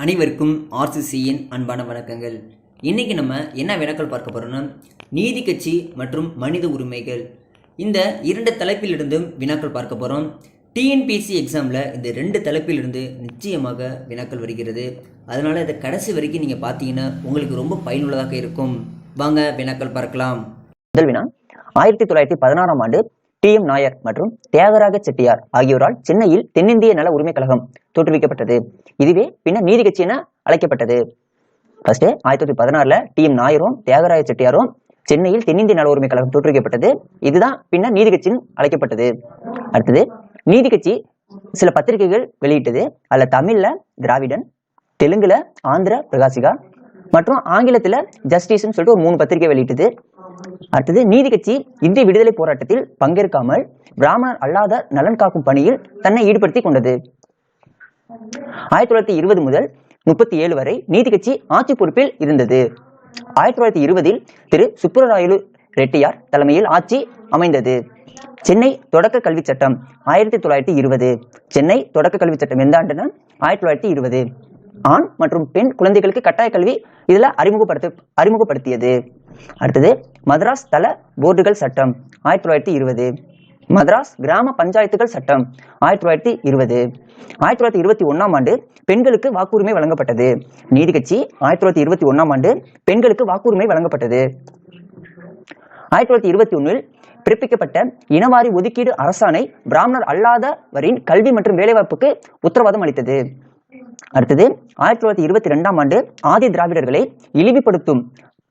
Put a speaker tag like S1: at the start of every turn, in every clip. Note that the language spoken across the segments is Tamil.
S1: அனைவருக்கும் ஆர்சிசியின் அன்பான வணக்கங்கள். இன்றைக்கி நம்ம என்ன வினாக்கள் பார்க்க போகிறோம்னா நீதி கட்சி மற்றும் மனித உரிமைகள். இந்த இரண்டு தலைப்பிலிருந்தும் வினாக்கள் பார்க்க போகிறோம் டிஎன்பிஎஸ்சி எக்ஸாமில் இந்த ரெண்டு தலைப்பிலிருந்து நிச்சயமாக வினாக்கள் வருகிறது. அதனால் இதை கடைசி வரைக்கும் நீங்கள் பார்த்தீங்கன்னா உங்களுக்கு ரொம்ப பயனுள்ளதாக இருக்கும். வாங்க வினாக்கள் பார்க்கலாம்.
S2: முதல் வினா ஆயிரத்தி தொள்ளாயிரத்தி பதினாறாம் ஆண்டு டி. எம். நாயர் மற்றும் தியாகராஜ செட்டியார் ஆகியோரால் சென்னையில் தென்னிந்திய நல உரிமை கழகம் தோற்றுவிக்கப்பட்டது. இதுவே பின்னர் நீதி கட்சி என அழைக்கப்பட்டது. ஃபர்ஸ்ட் ஆயிரத்தி தொள்ளாயிரத்தி பதினாறுல டி. எம். நாயரும் தியாகராஜ செட்டியாரும் சென்னையில் தென்னிந்திய நல உரிமை கழகம் தோற்றுவிக்கப்பட்டது. இதுதான் பின்னர் நீதி கட்சின்னு அழைக்கப்பட்டது. அடுத்தது நீதி கட்சி சில பத்திரிகைகள் வெளியிட்டது. அதுல தமிழ்ல திராவிடன் தெலுங்குல ஆந்திர பிரகாசிகா மற்றும் ஆங்கிலத்துல ஜஸ்டிஸ்னு சொல்லிட்டு ஒரு மூணு பத்திரிகை வெளியிட்டது. அடுத்தது நீதி கட்சி இந்திய விடுதலை போராட்டத்தில் பங்கேற்காமல் பிராமணர் அல்லாத நலன் காக்கும் பணியில் தன்னை ஈடுபடுத்திக் கொண்டது. ஆயிரத்தி தொள்ளாயிரத்தி இருபது முதல் முப்பத்தி ஏழு வரை நீதி கட்சி ஆட்சி பொறுப்பில் இருந்தது. ஆயிரத்தி தொள்ளாயிரத்தி இருபதில் திரு. சுப்புரராயலு ரெட்டியார் தலைமையில் ஆட்சி அமைந்தது. சென்னை தொடக்க கல்வி சட்டம் ஆயிரத்தி தொள்ளாயிரத்தி இருபது. சென்னை தொடக்க கல்வி சட்டம் எந்த ஆண்டுனா ஆயிரத்தி தொள்ளாயிரத்தி இருபது. ஆண் மற்றும் பெண் குழந்தைகளுக்கு கட்டாய கல்வி இதில் அறிமுகப்படுத்த அறிமுகப்படுத்தியது. அடுத்தது மதராஸ் தள போர்டுகள் சட்டம் ஆயிரத்தி தொள்ளாயிரத்தி இருபது. மதராஸ் கிராம பஞ்சாயத்துகள் சட்டம் ஆயிரத்தி தொள்ளாயிரத்தி இருபது. ஆயிரத்தி தொள்ளாயிரத்தி இருபத்தி ஒன்றாம் ஆண்டு பெண்களுக்கு வாக்குரிமை வழங்கப்பட்டது. நீதி கட்சி ஆயிரத்தி தொள்ளாயிரத்தி இருபத்தி ஒன்றாம் ஆண்டு பெண்களுக்கு வாக்குரிமை வழங்கப்பட்டது. ஆயிரத்தி தொள்ளாயிரத்தி இருபத்தி ஒன்றில் பிறப்பிக்கப்பட்ட இனவாரி ஒதுக்கீடு அரசாணை பிராமணர் அல்லாதவரின் கல்வி மற்றும் வேலைவாய்ப்புக்கு உத்தரவாதம் அளித்தது. அடுத்தது ஆயிரத்தி தொள்ளாயிரத்தி இருபத்தி ரெண்டாம் ஆண்டு ஆதி திராவிடர்களை இழிவுபடுத்தும்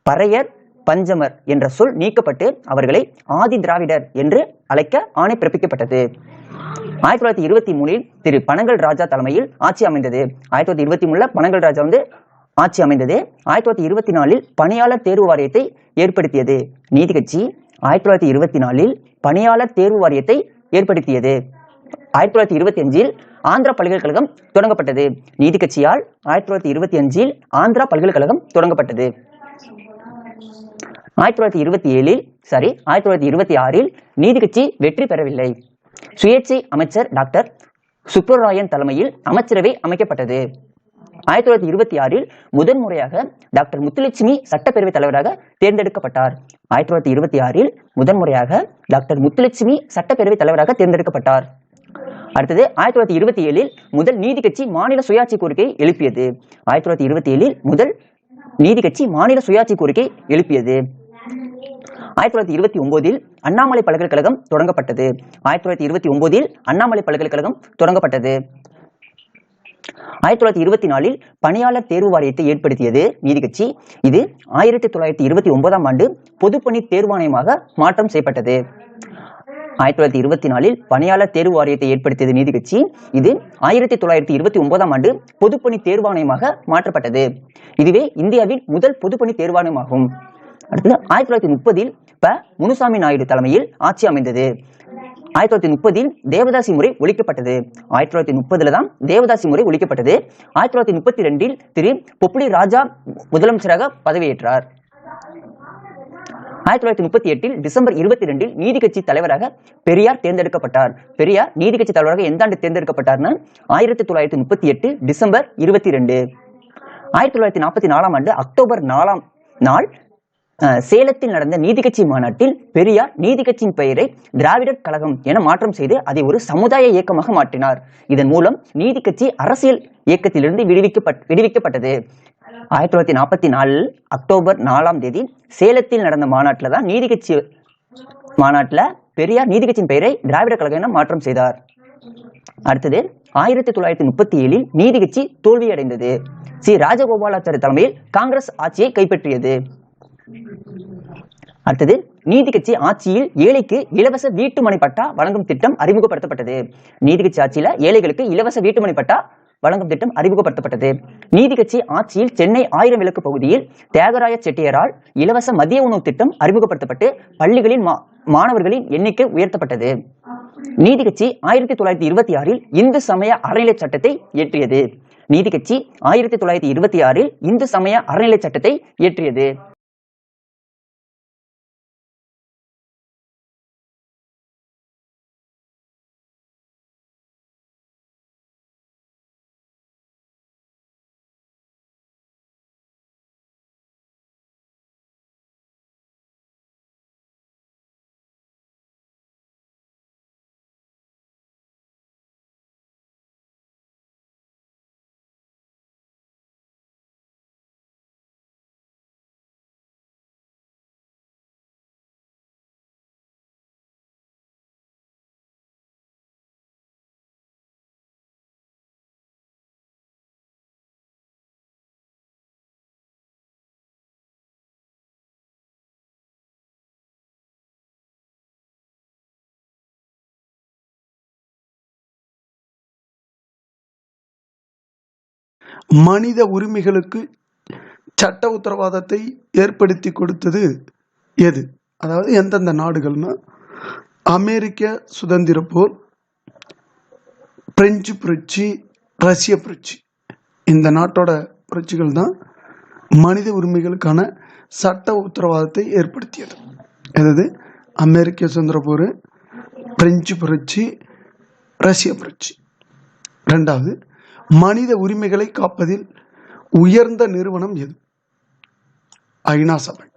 S2: பறையர் பஞ்சமர் என்ற சொல் நீக்கப்பட்டு அவர்களை ஆதி திராவிடர் என்று அழைக்க ஆணை பிறப்பிக்கப்பட்டது. ஆயிரத்தி தொள்ளாயிரத்தி இருபத்தி மூணில் திரு பனங்கல் ராஜா தலைமையில் ஆட்சி அமைந்தது. ஆயிரத்தி தொள்ளாயிரத்தி இருபத்தி மூணுல பனங்கல் ராஜா வந்து ஆட்சி அமைந்தது. ஆயிரத்தி தொள்ளாயிரத்தி இருபத்தி நாலில் பணியாளர் தேர்வு வாரியத்தை ஏற்படுத்தியது. நீதி கட்சி ஆயிரத்தி தொள்ளாயிரத்தி இருபத்தி நாலில் பணியாளர் தேர்வு வாரியத்தை ஏற்படுத்தியது. ஆயிரத்தி தொள்ளாயிரத்தி இருபத்தி அஞ்சில் ஆந்திரா பல்கலைக்கழகம் தொடங்கப்பட்டது. நீதி கட்சியால் ஆயிரத்தி தொள்ளாயிரத்தி இருபத்தி அஞ்சில் ஆந்திரா பல்கலைக்கழகம் தொடங்கப்பட்டது. ஆயிரத்தி தொள்ளாயிரத்தி இருபத்தி ஏழில் சாரி ஆயிரத்தி தொள்ளாயிரத்தி இருபத்தி ஆறில் நீதி கட்சி வெற்றி பெறவில்லை. சுயேட்சை அமைச்சர் டாக்டர் சுப்ரராயன் தலைமையில் அமைச்சரவை அமைக்கப்பட்டது. ஆயிரத்தி தொள்ளாயிரத்தி இருபத்தி ஆறில் முதன்முறையாக டாக்டர் முத்துலட்சுமி சட்டப்பேரவைத் தலைவராக தேர்ந்தெடுக்கப்பட்டார். ஆயிரத்தி தொள்ளாயிரத்தி இருபத்தி ஆறில் முதன்முறையாக டாக்டர் முத்துலட்சுமி சட்டப்பேரவைத் தலைவராக தேர்ந்தெடுக்கப்பட்டார். அடுத்தது ஆயிரத்தி தொள்ளாயிரத்தி இருபத்தி ஏழில் முதல் நீதி கட்சி மாநில சுயாட்சி கோரிக்கை எழுப்பியது. ஆயிரத்தி தொள்ளாயிரத்தி இருபத்தி ஏழில் முதல் நீதி கட்சி மாநில சுயாட்சி கோரிக்கை எழுப்பியது. ஆயிரத்தி தொள்ளாயிரத்தி இருபத்தி ஒன்பதில் அண்ணாமலை பல்கலைக்கழகம் தொடங்கப்பட்டது. ஆயிரத்தி தொள்ளாயிரத்தி இருபத்தி ஒன்பதில் அண்ணாமலை பல்கலைக்கழகம் தொடங்கப்பட்டது. ஆயிரத்தி தொள்ளாயிரத்தி இருபத்தி நாலில் பணியாளர் தேர்வு வாரியத்தை ஏற்படுத்தியது நீதி கட்சி இது ஆயிரத்தி தொள்ளாயிரத்தி இருபத்தி ஒன்பதாம் ஆண்டு பொதுப்பணி தேர்வாணையமாக மாற்றம் செய்யப்பட்டது. ஆயிரத்தி தொள்ளாயிரத்தி இருபத்தி நாலில் பணியாளர் தேர்வு வாரியத்தை ஏற்படுத்தியது நீதி கட்சி இது ஆயிரத்தி தொள்ளாயிரத்தி இருபத்தி ஒன்பதாம் ஆண்டு பொதுப்பணி தேர்வாணையமாக மாற்றப்பட்டது. இதுவே இந்தியாவின் முதல் பொதுப்பணி தேர்வாணையமாகும் அடுத்தது ஆயிரத்தி தொள்ளாயிரத்தி முப்பதில் ப. முனுசாமி நாயுடு தலைமையில் ஆட்சி அமைந்தது. ஆயிரத்தி தொள்ளாயிரத்தி முப்பதில் தேவதாசி முறை ஒழிக்கப்பட்டது. ஆயிரத்தி தொள்ளாயிரத்தி முப்பதுல தான் தேவதாசி முறை ஒழிக்கப்பட்டது. ஆயிரத்தி தொள்ளாயிரத்தி முப்பத்தி ரெண்டில் திரு. பொப்புளி ராஜா முதலமைச்சராக பதவியேற்றார். ஆயிரத்தி தொள்ளாயிரத்தி முப்பத்தி எட்டில் டிசம்பர் இருபத்தி ரெண்டில் நீதி கட்சி தலைவராக பெரியார் தேர்ந்தெடுக்கப்பட்டார். பெரியார் நீதி கட்சி தலைவராக எந்த ஆண்டு தேர்ந்தெடுக்கப்பட்டார்னா ஆயிரத்தி தொள்ளாயிரத்தி முப்பத்தி எட்டு டிசம்பர் இருபத்தி ரெண்டு. ஆயிரத்தி தொள்ளாயிரத்தி நாற்பத்தி நாலாம் ஆண்டு அக்டோபர் நாலாம் நாள் சேலத்தில் நடந்த நீதி கட்சி மாநாட்டில் பெரியார் நீதி கட்சியின் பெயரை திராவிடர் கழகம் என மாற்றம் செய்து அதை ஒரு சமுதாய இயக்கமாக மாற்றினார். இதன் மூலம் நீதி கட்சி அரசியல் இயக்கத்திலிருந்து விடுவிக்கப்பட் விடுவிக்கப்பட்டது. ஆயிரத்தி தொள்ளாயிரத்தி நாற்பத்தி நாலில் அக்டோபர் நாலாம் தேதி சேலத்தில் நடந்த மாநாட்டில் தான் நீதி கட்சி மாநாட்டில் பெரியார் நீதி கட்சியின் பெயரை திராவிடர் கழகம் என மாற்றம் செய்தார். அடுத்தது ஆயிரத்தி தொள்ளாயிரத்தி முப்பத்தி ஏழில் நீதி கட்சி தோல்வியடைந்தது. சி. ராஜகோபாலாச்சாரி தலைமையில் காங்கிரஸ் ஆட்சியை கைப்பற்றியது. அடுத்தது நீதி கட்சி ஆட்சியில் ஏழைக்கு இலவச வீட்டுமனை பட்டா வழங்கும் திட்டம் அறிமுகப்படுத்தப்பட்டது. நீதி கட்சி ஆட்சியில ஏழைகளுக்கு இலவச வீட்டுமனை பட்டா வழங்கும் திட்டம் அறிமுகப்படுத்தப்பட்டது. நீதி கட்சி ஆட்சியில் சென்னை ஆயிரம் விளக்கு பகுதியில் தியாகராய செட்டியரால் இலவச மதிய உணவு திட்டம் அறிமுகப்படுத்தப்பட்டு பள்ளிகளின் மாணவர்களின் எண்ணிக்கை உயர்த்தப்பட்டது. நீதி கட்சி ஆயிரத்தி தொள்ளாயிரத்தி இருபத்தி ஆறில் இந்து சமய அறநிலை சட்டத்தை இயற்றியது. நீதி கட்சி ஆயிரத்தி தொள்ளாயிரத்தி இருபத்தி ஆறில் இந்து சமய அறநிலை சட்டத்தை இயற்றியது.
S3: மனித உரிமைகளுக்கு சட்ட உத்தரவாதத்தை ஏற்படுத்தி கொடுத்தது எது? அதாவது எந்தெந்த நாடுகள்னா அமெரிக்க சுதந்திர போர் பிரெஞ்சு புரட்சி ரஷ்ய புரட்சி. இந்த நாட்டோட புரட்சிகள் தான் மனித உரிமைகளுக்கான சட்ட உத்தரவாதத்தை ஏற்படுத்தியது. அதாவது அமெரிக்க சுதந்திர போர் பிரெஞ்சு புரட்சி ரஷ்ய புரட்சி. ரெண்டாவது மனித உரிமைகளை காப்பதில் உயர்ந்த நிறுவனம் எது? ஐநா சபை.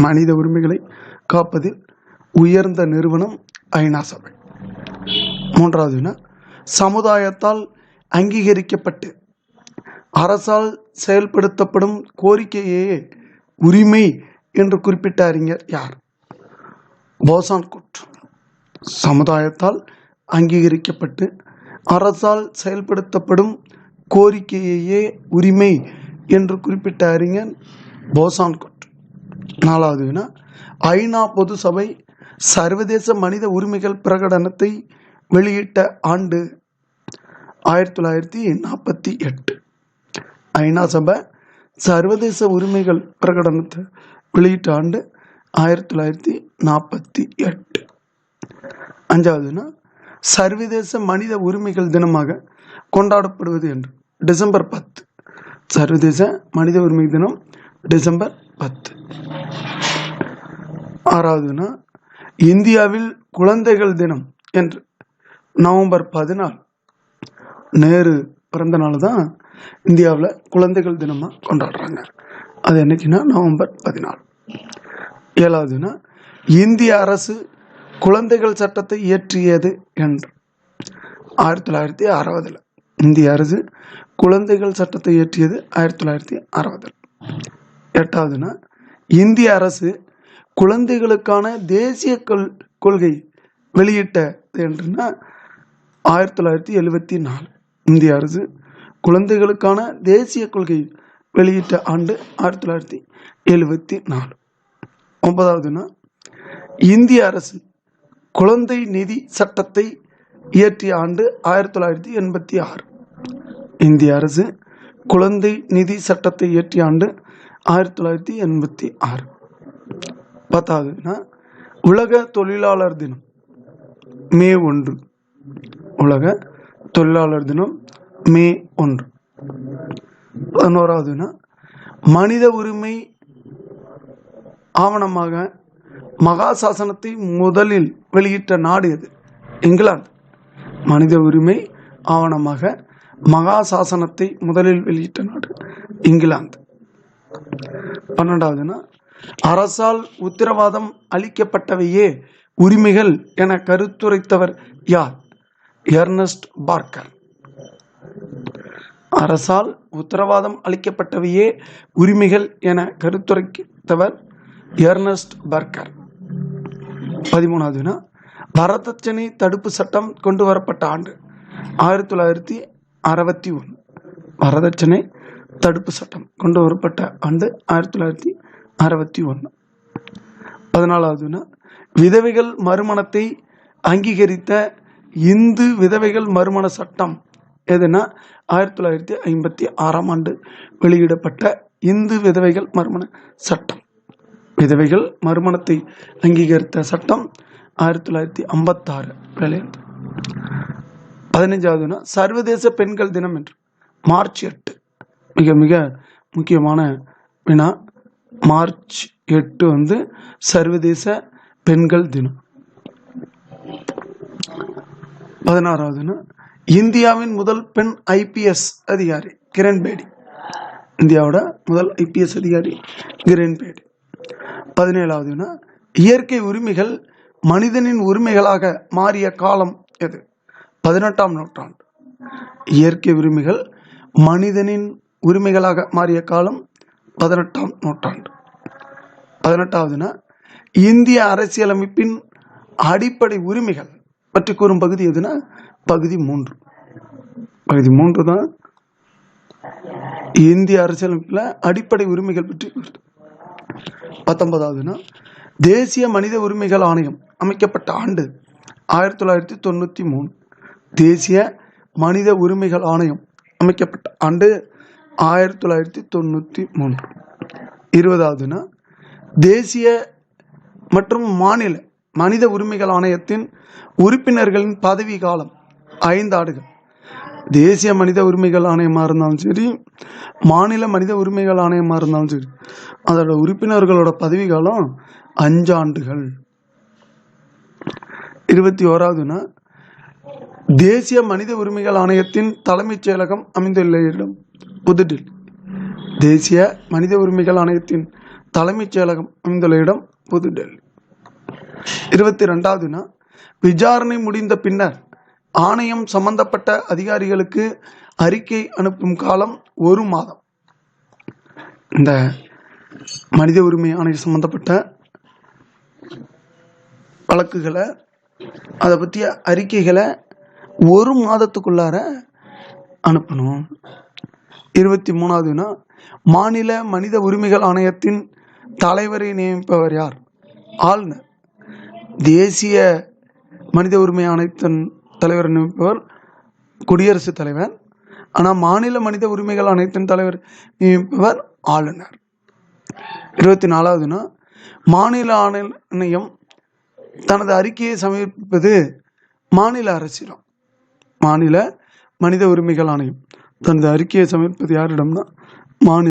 S3: மனித உரிமைகளை காப்பதில் உயர்ந்த நிறுவனம் ஐநா சபை. மூன்றாவதுனா சமுதாயத்தால் அங்கீகரிக்கப்பட்டு அரசால் செயல்படுத்தப்படும் கோரிக்கையே உரிமை என்று குறிப்பிட்ட அறிஞர் யார்? போசான் குட் சமுதாயத்தால் அங்கீகரிக்கப்பட்டு அரசால் செயல்படுத்தப்படும் கோரிக்கையே உரிமை என்று குறிப்பிட்ட அறிஞர் போசான் கோட் நாலாவது வினா ஐநா பொது சபை சர்வதேச மனித உரிமைகள் பிரகடனத்தை வெளியிட்ட ஆண்டு ஆயிரத்தி தொள்ளாயிரத்தி நாற்பத்தி எட்டு. ஐநா சபை சர்வதேச உரிமைகள் பிரகடனத்தை வெளியிட்ட ஆண்டு ஆயிரத்தி தொள்ளாயிரத்தி நாற்பத்தி எட்டு. அஞ்சாவதுனா சர்வதேச மனித உரிமைகள் தினமாக கொண்டாடப்படுவது என்று. டிசம்பர் பத்து. சர்வதேச மனித உரிமை தினம் டிசம்பர் பத்து. ஆறாவதுனா இந்தியாவில் குழந்தைகள் தினம் என்று. நவம்பர் பதினாலு. நேரு பிறந்த நாள் தான் இந்தியாவில் குழந்தைகள் தினமாக கொண்டாடுறாங்க. அது என்னைக்குன்னா நவம்பர் பதினாலு. ஏழாவதுனா இந்திய அரசு குழந்தைகள் சட்டத்தை இயற்றியது என்று. ஆயிரத்தி தொள்ளாயிரத்தி அறுபதில். இந்திய அரசு குழந்தைகள் சட்டத்தை இயற்றியது ஆயிரத்தி தொள்ளாயிரத்தி அறுபதில். எட்டாவதுன்னா இந்திய அரசு குழந்தைகளுக்கான தேசிய கொள் கொள்கை வெளியிட்டது என்றுன்னா ஆயிரத்தி தொள்ளாயிரத்தி எழுபத்தி நாலு. இந்திய அரசு குழந்தைகளுக்கான தேசிய கொள்கை வெளியிட்ட ஆண்டு ஆயிரத்தி தொள்ளாயிரத்தி எழுபத்தி நாலு. ஒன்பதாவதுன்னா இந்திய அரசு குழந்தை நிதி சட்டத்தை இயற்றிய ஆண்டு ஆயிரத்தி தொள்ளாயிரத்தி எண்பத்தி ஆறு. இந்திய அரசு குழந்தை நிதி சட்டத்தை இயற்றிய ஆண்டு ஆயிரத்தி தொள்ளாயிரத்தி எண்பத்தி ஆறு. பத்தாவதுனா உலக தொழிலாளர் தினம் மே ஒன்று. உலக தொழிலாளர் தினம் மே ஒன்று. பதினோராவதுனா மனித உரிமை ஆவணமாக மகாசாசனத்தை முதலில் வெளியிட்ட நாடு எது? இங்கிலாந்து. மனித உரிமை ஆவணமாக மகாசாசனத்தை முதலில் வெளியிட்ட நாடு இங்கிலாந்து. பன்னெண்டாவதுனா அரசால் உத்தரவாதம் அளிக்கப்பட்டவையே உரிமைகள் என கருத்துரைத்தவர் யார்? Ernest Barker. அரசால் உத்தரவாதம் அளிக்கப்பட்டவையே உரிமைகள் என கருத்துரைத்தவர் எர்னஸ்ட் பர்கர் பதிமூணாவதுனா வரதட்சணை தடுப்பு சட்டம் கொண்டு வரப்பட்ட ஆண்டு ஆயிரத்தி தொள்ளாயிரத்தி அறுபத்தி ஒன்று. வரதட்சணை தடுப்பு சட்டம் கொண்டு வரப்பட்ட ஆண்டு ஆயிரத்தி தொள்ளாயிரத்தி அறுபத்தி ஒன்று. பதினாலாவதுன்னா விதவைகள் மறுமணத்தை அங்கீகரித்த இந்து விதவைகள் மறுமண சட்டம் எதுனா ஆயிரத்தி தொள்ளாயிரத்தி ஐம்பத்தி ஆறாம் ஆண்டு வெளியிடப்பட்ட இந்து விதவைகள் மறுமண சட்டம். விதவைகள் மறுமணத்தை அங்கீகரித்த சட்டம் ஆயிரத்தி தொள்ளாயிரத்தி ஐம்பத்தாறு வெளியிட்டது சர்வதேச பெண்கள் தினம் என்று. மார்ச் எட்டு. மிக மிக முக்கியமான வினா. மார்ச் எட்டு வந்து சர்வதேச பெண்கள் தினம். பதினாறாவதுன்னா இந்தியாவின் முதல் பெண் ஐபிஎஸ் அதிகாரி கிரண்பேடி இந்தியாவோட முதல் ஐபிஎஸ் அதிகாரி கிரண்பேடி பதினேழாவதுன்னா பதினேழாவதுனா இயற்கை உரிமைகள் மனிதனின் உரிமைகளாக மாறிய காலம் எது? பதினெட்டாம் நூற்றாண்டு. இயற்கை உரிமைகள் மனிதனின் உரிமைகளாக மாறிய காலம் பதினெட்டாம் நூற்றாண்டு. பதினெட்டாவதுனா இந்திய அரசியலமைப்பின் அடிப்படை உரிமைகள் பற்றி கூறும் பகுதி எதுனா? பகுதி மூன்று. பகுதி மூன்று தான் இந்திய அரசியலமைப்பில் அடிப்படை உரிமைகள் பற்றி பத்தொன்பதாவதுனா தேசிய மனித உரிமைகள் ஆணையம் அமைக்கப்பட்ட ஆண்டு ஆயிரத்தி தொள்ளாயிரத்தி தொண்ணூற்றி மூணு தேசிய மனித உரிமைகள் ஆணையம் அமைக்கப்பட்ட ஆண்டு ஆயிரத்தி தொள்ளாயிரத்தி தொண்ணூற்றி மூன்று இருபதாவதுனா தேசிய மற்றும் மாநில மனித உரிமைகள் ஆணையத்தின் உறுப்பினர்களின் பதவி காலம் ஐந்து ஆண்டுகள். தேசிய மனித உரிமைகள் ஆணையமாக இருந்தாலும் சரி மாநில மனித உரிமைகள் ஆணையமாக இருந்தாலும் சரி அதோட உறுப்பினர்களோட பதவி காலம் அஞ்சாண்டுகள். இருபத்தி ஓராவதுனா தேசிய மனித உரிமைகள் ஆணையத்தின் தலைமைச் செயலகம் அமைந்துள்ள இடம் புதுடில்லி. தேசிய மனித உரிமைகள் ஆணையத்தின் தலைமைச் செயலகம் அமைந்துள்ள இடம் புதுடெல்லி. இருபத்தி ரெண்டாவதுனா விசாரணை முடிந்த பின்னர் ஆணையம் சம்பந்தப்பட்ட அதிகாரிகளுக்கு அறிக்கை அனுப்பும் காலம் ஒரு மாதம். இந்த மனித உரிமை ஆணையம் சம்பந்தப்பட்ட வழக்குகளை அதை பற்றிய அறிக்கைகளை ஒரு மாதத்துக்குள்ளார அனுப்பணும். இருபத்தி மூணாவதுனா மாநில மனித உரிமைகள் ஆணையத்தின் தலைவரை நியமிப்பவர் யார்? ஆளுநர். தேசிய மனித உரிமை ஆணையத்தின் தலைவரை நியமிப்பவர் குடியரசுத் தலைவர். ஆனால் மாநில மனித உரிமைகள் ஆணையத்தின் தலைவர் நியமிப்பவர் ஆளுநர். இருபத்தி நாலாவதுனா மாநில ஆணையம் தனது அறிக்கையை சமர்ப்பிப்பது மாநில அரசிடம். மாநில மனித உரிமைகள் ஆணையம். தனது அறிக்கையை சமர்ப்பது யாரிடம்னா மாநில